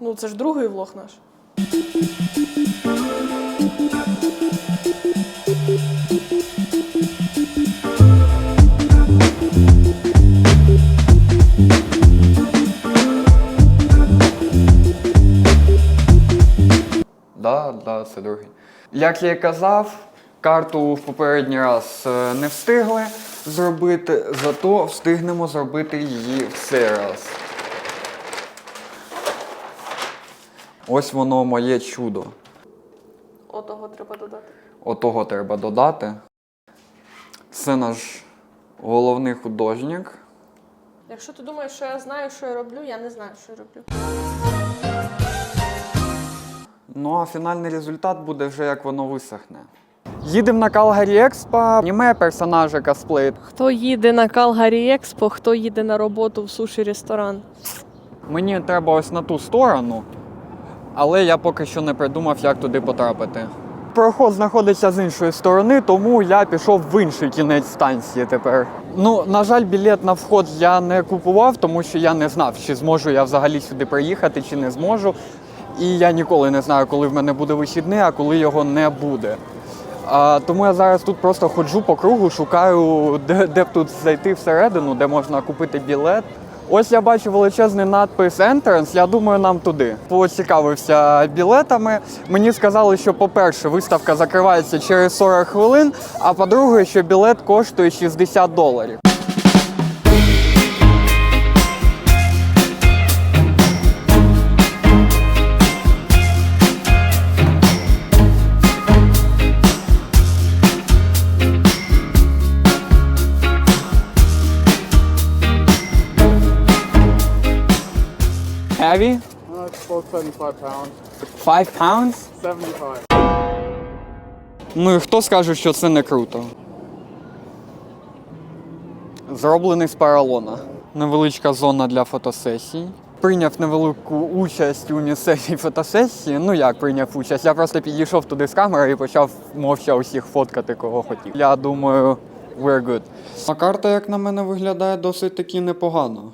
Ну, це ж другий влог наш. Да, да, це другий. Як я і казав, карту в попередній раз е, не встигли зробити, зато встигнемо зробити її в цей раз. Ось воно моє чудо. Отого треба додати. Отого треба додати. Це наш головний художник. Якщо ти думаєш, що я знаю, що я роблю, я не знаю, що я роблю. Ну а фінальний результат буде вже як воно висохне. Їдемо на Калгарі Експо, аніме персонажа косплеїть. Хто їде на Калгарі Експо, хто їде на роботу в суші ресторан. Мені треба ось на ту сторону, але я поки що не придумав, як туди потрапити. Проход знаходиться з іншої сторони, тому я пішов в інший кінець станції тепер. Ну, на жаль, білет на вход я не купував, тому що я не знав, чи зможу я взагалі сюди приїхати, чи не зможу. І я ніколи не знаю, коли в мене буде вихідний, а коли його не буде. А, тому я зараз тут просто ходжу по кругу, шукаю, де, де б тут зайти всередину, де можна купити білет. Ось я бачу величезний надпис Entrance, я думаю, нам туди. Поцікавився білетами. Мені сказали, що, по-перше, виставка закривається через 40 хвилин, а по-друге, що білет коштує 60 доларів. Heavy? Uh, it's about 75 pounds. 5 pounds? 75. Ну і хто скаже, що це не круто? Зроблений з поролона. Невеличка зона для фотосесій. Прийняв невелику участь у місцевій фотосесії. Ну як прийняв участь? Я просто підійшов туди з камерою і почав мовча усіх фоткати, кого хотів. Я думаю, we're good. А карта, як на мене, виглядає досить таки непогано.